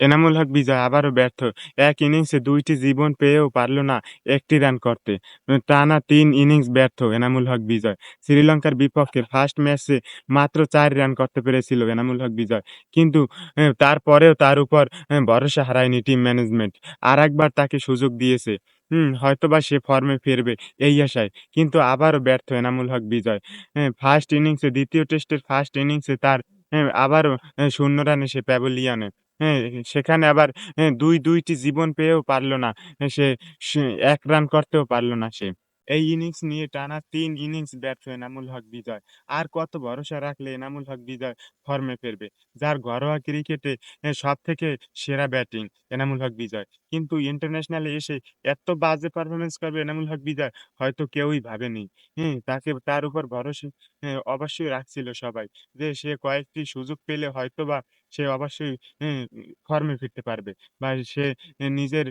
এনামুল হক বিজয় আবারও ব্যর্থ। এক ইনিংসে দুইটি জীবন পেয়েও পারল না একটি রান করতে। টানা তিন ইনিংস ব্যর্থ এনামুল হক বিজয়। শ্রীলঙ্কার বিপক্ষে ফার্স্ট ম্যাচে মাত্র চার রান করতে পেরেছিল এনামুল হক বিজয়। কিন্তু তারপরেও তার উপর ভরসা হারায়নি টিম ম্যানেজমেন্ট। আর একবার তাকে সুযোগ দিয়েছে। হুম, হয়তোবা সে ফর্মে ফিরবে এই আশায়। কিন্তু আবারও ব্যর্থ এনামুল হক বিজয়। ফার্স্ট ইনিংসে দ্বিতীয় টেস্টের ফার্স্ট ইনিংসে তার আবারও শূন্য রানে সে প্যাভিলিয়নে। হ্যাঁ, সেখানে আবার দুই ২-২ জীবন পেয়েও পারল না। সে এক ১ রান করতেও পারল না সে। এই ইনিংস নিয়ে টানা তিন ইনিংস ব্যর্থ এনামুল হক বিজয়। আর কত ভরসা রাখলে এনামুল হক বিজয় ফর্মে ফিরবে? যার ঘরোয়া ক্রিকেটে সব থেকে সেরা ব্যাটিং এনামুল হক বিজয়। কিন্তু ইন্টারন্যাশনালে এসে এত বাজে পারফরমেন্স করবে এনামুল হক বিজয় হয়তো কেউই ভাবেনি। হুম, তাকে তার উপর ভরসা অবশ্যই রাখছিল সবাই। যে সে কয়েকটি সুযোগ পেলে হয়তো বা সে অবশ্যই ফর্মে ফিরতে পারবে। বা সে নিজের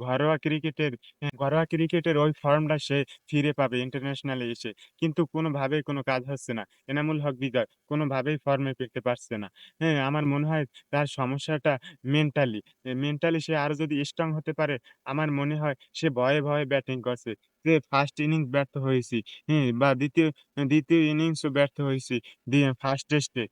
ঘরোয়া ক্রিকেটের ঘরোয়া ক্রিকেটের ওই ফর্মটা সে ফিরে পাবে ইন্টারন্যাশনালে এসে। কিন্তু কোনোভাবেই কোনো কাজ হচ্ছে না। এনামুল হক বিজয় কোনোভাবেই ফর্মে ফিরতে পারছে না। হ্যাঁ, আমার মনে হয় তার সমস্যাটা মেন্টালি। মেন্টালি সে আরও যদি স্ট্রং হতে পারে, আমার মনে হয় সে ভয়ে, ভয়ে ব্যাটিং করছে। যে ফার্স্ট ইনিংস ব্যর্থ হয়েছি, হ্যাঁ, বা ২য় ২য় ইনিংসও ব্যর্থ হয়েছি। ফার্স্ট টেস্টে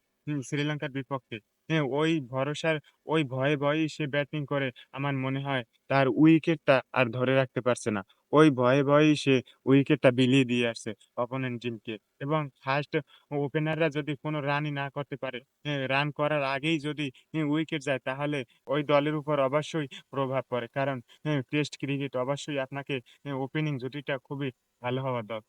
শ্রীলঙ্কার বিপক্ষে। হ্যাঁ, ওই ভরসার ওই ভয়ে, ভয়েই সে ব্যাটিং করে আমার মনে হয় তার উইকেটটা আর ধরে রাখতে পারছে না। ওই ভয়ে, ভয়েই সে উইকেটটা বিলিয়ে দিয়ে আসছে অপোনেন্ট টিমকে। এবং ফার্স্ট ওপেনাররা যদি কোনো রানই না করতে পারে, রান করার আগেই যদি উইকেট যায় তাহলে ওই দলের উপর অবশ্যই প্রভাব পড়ে। কারণ টেস্ট ক্রিকেট অবশ্যই আপনাকে ওপেনিং জুটিটা খুবই ভালো হওয়া দর